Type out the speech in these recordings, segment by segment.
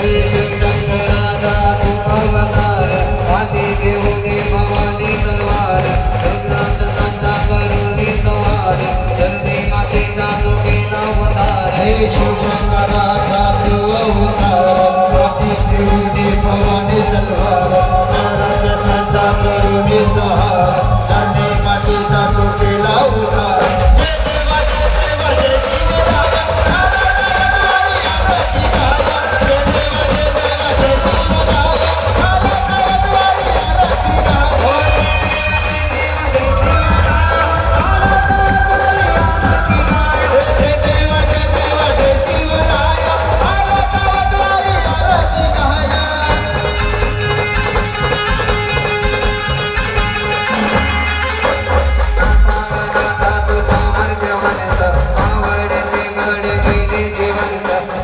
शिव शंकराचा अवतार भवानी तलवार चंद्रच्या ता परदे सवार धंदे मातेचा दोघे नवतारे शिव शंकर द्राथी देव दे भवानी सलवार चंद्रा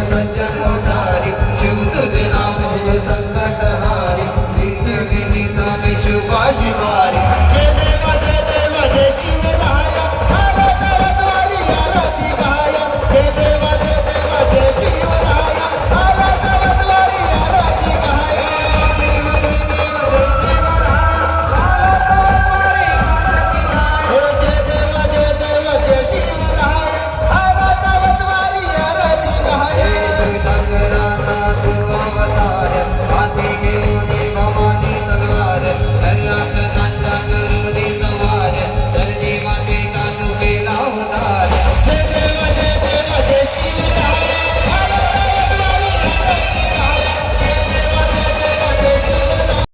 the